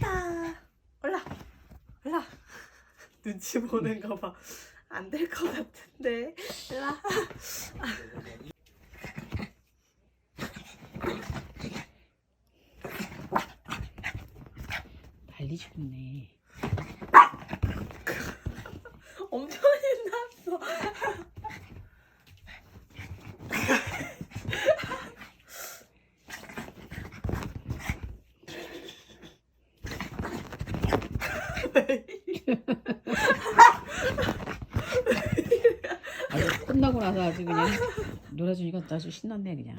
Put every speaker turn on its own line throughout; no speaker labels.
왔다. 올라. 올라. 눈치 보는가 봐. 안 될 것 같은데. 올라.
발리 죽네.
엄청 신났어.
아주 끝나고 나서 아주 그냥 놀아주니까 아주 신났네 그냥.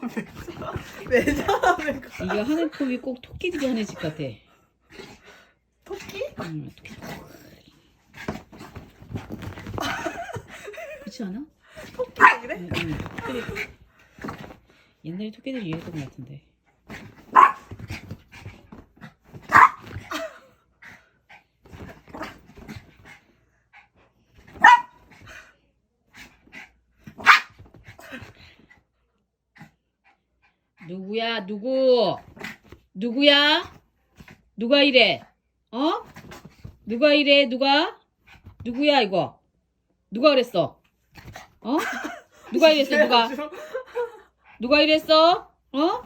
왜?
이거 하는 폼이 꼭 토끼들이 하는 집 같아.
토끼?
응, 토끼. 그렇지 않아?
토끼 그래?
응, 응. 토끼들. 옛날에 토끼들이 이랬던 것 같은데. 누구야? 누구? 누구야? 누가 이래? 어? 누가 이래? 누가? 누구야 이거? 누가 그랬어? 어? 누가 이랬어 누가? 누가 이랬어? 어